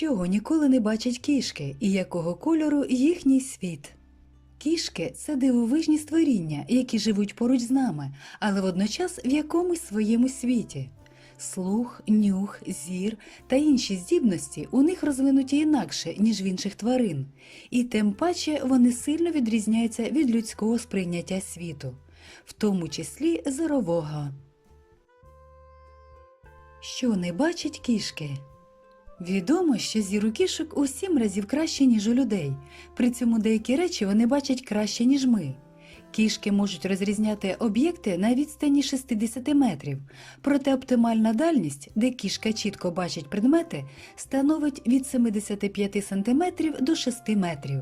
Чого ніколи не бачать кішки і якого кольору їхній світ? Кішки це дивовижні створіння, які живуть поруч з нами, але водночас в якомусь своєму світі. Слух, нюх, зір та інші здібності у них розвинуті інакше, ніж в інших тварин, і тим паче вони сильно відрізняються від людського сприйняття світу, в тому числі зорового. Що не бачать кішки? Відомо, що зір у у сім разів краще, ніж у людей. При цьому деякі речі вони бачать краще, ніж ми. Кішки можуть розрізняти об'єкти на відстані 60 метрів, проте оптимальна дальність, де кішка чітко бачить предмети, становить від 75 см до 6 метрів.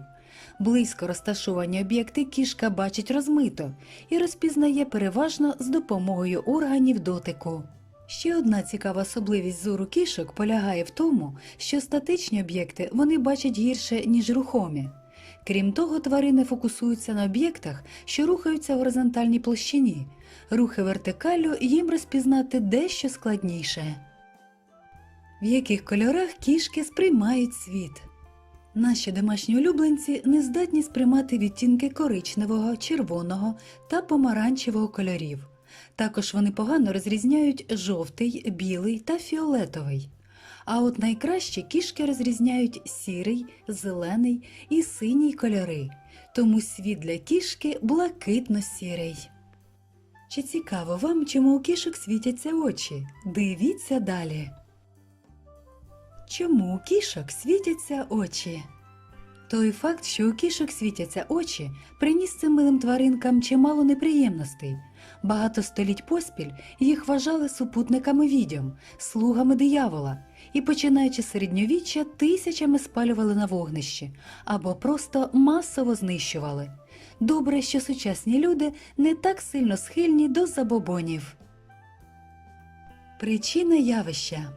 Близько розташовані об'єкти кішка бачить розмито і розпізнає переважно з допомогою органів дотику. Ще одна цікава особливість зору кішок полягає в тому, що статичні об'єкти вони бачать гірше, ніж рухомі. Крім того, тварини фокусуються на об'єктах, що рухаються в горизонтальній площині. Рухи вертикалю їм розпізнати дещо складніше. В яких кольорах кішки сприймають світ? Наші домашні улюбленці не здатні сприймати відтінки коричневого, червоного та помаранчевого кольорів. Також вони погано розрізняють жовтий, білий та фіолетовий. А от найкраще кішки розрізняють сірий, зелений і синій кольори, тому світ для кішки блакитно-сірий. Чи цікаво вам, чому у кішок світяться очі? Дивіться далі. Чому у кішок світяться очі? Той факт, що у кішок світяться очі, приніс цим милим тваринкам чимало неприємностей. Багато століть поспіль їх вважали супутниками відьом, слугами диявола, і, починаючи середньовіччя, тисячами спалювали на вогнищі або просто масово знищували. Добре, що сучасні люди не так сильно схильні до забобонів. Причина явища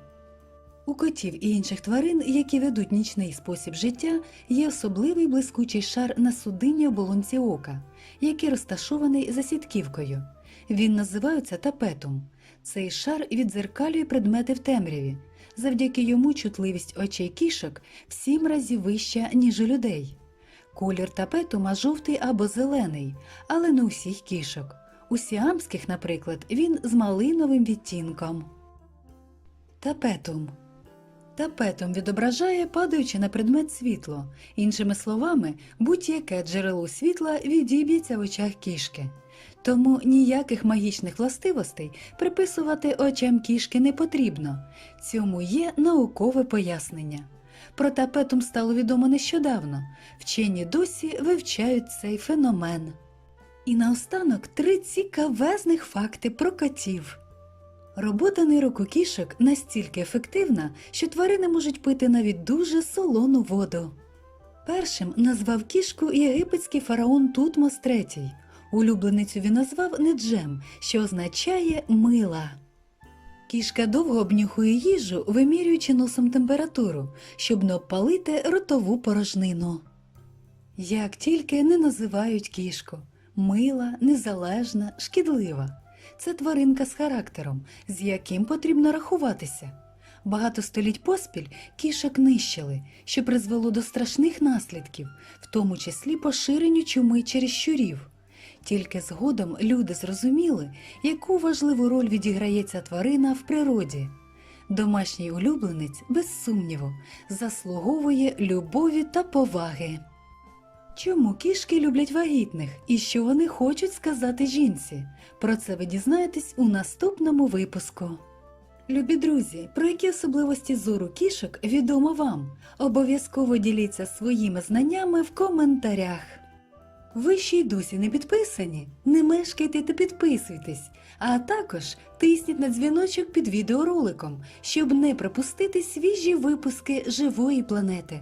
у котів і інших тварин, які ведуть нічний спосіб життя, є особливий блискучий шар на судинній оболонці ока, який розташований за сітківкою. Він називається тапетум. Цей шар віддзеркалює предмети в темряві. Завдяки йому чутливість очей кішок в сім разів вища, ніж у людей. Колір тапетума жовтий або зелений, але не у всіх кішок. У сіамських, наприклад, він з малиновим відтінком. Тапетум Тапетом відображає, падаючи на предмет світло. Іншими словами, будь-яке джерело світла відіб'ється в очах кішки. Тому ніяких магічних властивостей приписувати очам кішки не потрібно. Цьому є наукове пояснення. Про тапетум стало відомо нещодавно. Вчені досі вивчають цей феномен. І наостанок три цікавезних факти про котів. Робота кішок настільки ефективна, що тварини можуть пити навіть дуже солону воду. Першим назвав кішку єгипетський фараон Тутмос III. Улюбленицю він назвав Неджем, що означає мила. Кішка довго обнюхує їжу, вимірюючи носом температуру, щоб не обпалити ротову порожнину. Як тільки не називають кішку мила, незалежна, шкідлива. Це тваринка з характером, з яким потрібно рахуватися. Багато століть поспіль кішок нищили, що призвело до страшних наслідків, в тому числі поширенню чуми через щурів. Тільки згодом люди зрозуміли, яку важливу роль відіграє ця тварина в природі. Домашній улюбленець, без сумніву, заслуговує любові та поваги. Чому кішки люблять вагітних і що вони хочуть сказати жінці? Про це ви дізнаєтесь у наступному випуску. Любі друзі, про які особливості зору кішок відомо вам. Обов'язково діліться своїми знаннями в коментарях. Ви ще й досі не підписані? Не мешкайте та підписуйтесь, а також тисніть на дзвіночок під відеороликом, щоб не пропустити свіжі випуски живої планети.